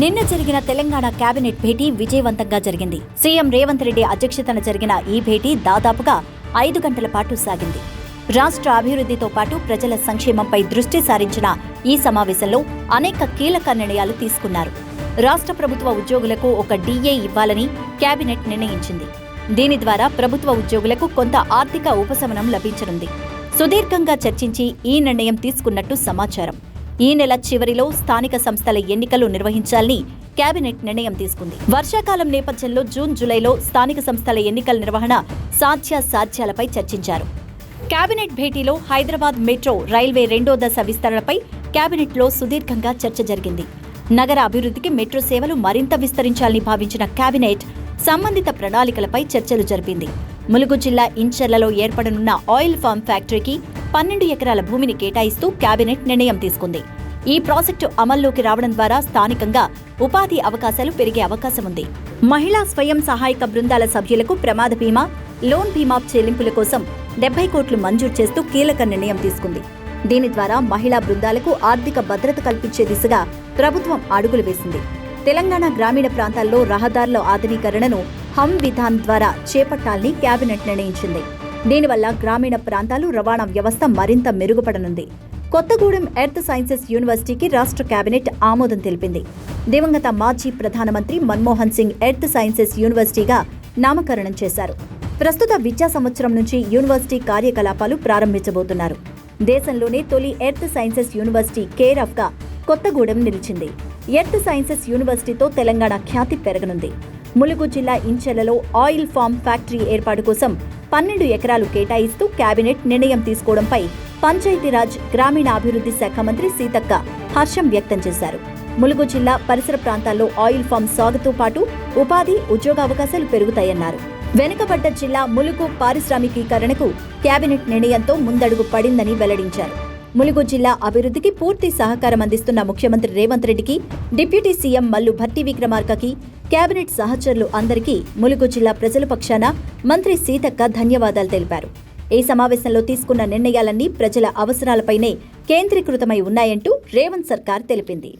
నిన్న జరిగిన తెలంగాణ కేబినెట్ భేటీ విజయవంతంగా జరిగింది. సీఎం రేవంత్ రెడ్డి అధ్యక్షతన జరిగిన ఈ భేటీ దాదాపుగా ఐదు గంటల పాటు సాగింది. రాష్ట్ర అభివృద్ధితో పాటు ప్రజల సంక్షేమంపై దృష్టి సారించిన ఈ సమావేశంలో అనేక కీలక నిర్ణయాలు తీసుకున్నారు. రాష్ట్ర ప్రభుత్వ ఉద్యోగులకు ఒక డీఏ ఇవ్వాలని కేబినెట్ నిర్ణయించింది. దీని ద్వారా ప్రభుత్వ ఉద్యోగులకు కొంత ఆర్థిక ఉపశమనం లభించనుంది. సుదీర్ఘంగా చర్చించి ఈ నిర్ణయం తీసుకున్నట్టు సమాచారం. ఈ నెల చివరిలో స్థానిక సంస్థల ఎన్నికలు నిర్వహించాలని కేబినెట్ నిర్ణయం తీసుకుంది. వర్షాకాలం నేపథ్యంలో జూన్ జూలైలో స్థానిక సంస్థల ఎన్నికల నిర్వహణ సాధ్యాసాధ్యాలపై చర్చించారు. కేబినెట్ భేటీలో హైదరాబాద్ మెట్రో రైల్వే రెండో దశ విస్తరణపై కేబినెట్లో సుదీర్ఘంగా చర్చ జరిగింది. నగర అభివృద్ధికి మెట్రో సేవలు మరింత విస్తరించాలని భావించిన కేబినెట్ సంబంధిత ప్రణాళికలపై చర్చలు జరిపింది. ములుగు జిల్లా ఇంచర్లలో ఏర్పడనున్న ఆయిల్ ఫామ్ ఫ్యాక్టరీకి పన్నెండు ఎకరాల భూమిని కేటాయిస్తూ కేబినెట్ నిర్ణయం తీసుకుంది. ఈ ప్రాజెక్టు అమల్లోకి రావడం ద్వారా స్థానికంగా ఉపాధి అవకాశాలు పెరిగే అవకాశం ఉంది. మహిళా స్వయం సహాయక బృందాల సభ్యులకు ప్రమాద బీమా లోన్ బీమా చెల్లింపుల కోసం డెబ్బై కోట్లు మంజూరు చేస్తూ కీలక నిర్ణయం తీసుకుంది. దీని ద్వారా మహిళా బృందాలకు ఆర్థిక భద్రత కల్పించే దిశగా ప్రభుత్వం అడుగులు వేసింది. తెలంగాణ గ్రామీణ ప్రాంతాల్లో రహదారుల ఆధునీకరణను హమ్ విధాన్ ద్వారా చేపట్టాలని కేబినెట్ నిర్ణయించింది. దీనివల్ల గ్రామీణ ప్రాంతాలు రవాణా వ్యవస్థ మరింత మెరుగుపడనుంది. కొత్తగూడెం ఎర్త్ సైన్సెస్ యూనివర్సిటీకి రాష్ట్ర కేబినెట్ ఆమోదం తెలిపింది. దివంగత మాజీ ప్రధానమంత్రి మన్మోహన్ సింగ్ ఎర్త్ సైన్సెస్ యూనివర్సిటీగా నామకరణం చేశారు. ప్రస్తుత విద్యా సంవత్సరం నుంచి యూనివర్సిటీ కార్యకలాపాలు ప్రారంభించబోతున్నారు. దేశంలోనే తొలి ఎర్త్ సైన్సెస్ యూనివర్సిటీ కేర్ ఆఫ్గా కొత్తగూడెం నిలిచింది. ఎర్త్ సైన్సెస్ యూనివర్సిటీతో తెలంగాణ ఖ్యాతి పెరగనుంది. ములుగు జిల్లా ఇంచెలలో ఆయిల్ ఫామ్ ఫ్యాక్టరీ ఏర్పాటు కోసం పన్నెండు ఎకరాలు కేటాయిస్తూ కేబినెట్ నిర్ణయం తీసుకోవడంపై పంచాయతీరాజ్ గ్రామీణాభివృద్ధి శాఖ మంత్రి సీతక్క హర్షం వ్యక్తం చేశారు. ములుగు జిల్లా పరిసర ప్రాంతాల్లో ఆయిల్ ఫామ్ సాగుతో పాటు ఉపాధి ఉద్యోగావకాశాలు పెరుగుతాయన్నారు. వెనుకబడ్డ జిల్లా ములుగు పారిశ్రామికీకరణకు కేబినెట్ నిర్ణయంతో ముందడుగు పడిందని వెల్లడించారు. ములుగు జిల్లా అభివృద్ధికి పూర్తి సహకారం అందిస్తున్న ముఖ్యమంత్రి రేవంత్ రెడ్డికి డిప్యూటీ సీఎం మల్లు భట్టి విక్రమార్కకి కేబినెట్ సహచరులు అందరికీ ములుగు జిల్లా ప్రజల పక్షాన మంత్రి సీతక్క ధన్యవాదాలు తెలిపారు. ఈ సమావేశంలో తీసుకున్న నిర్ణయాలన్నీ ప్రజల అవసరాలపైనే కేంద్రీకృతమై ఉన్నాయంటూ రేవంత్ సర్కార్ తెలిపింది.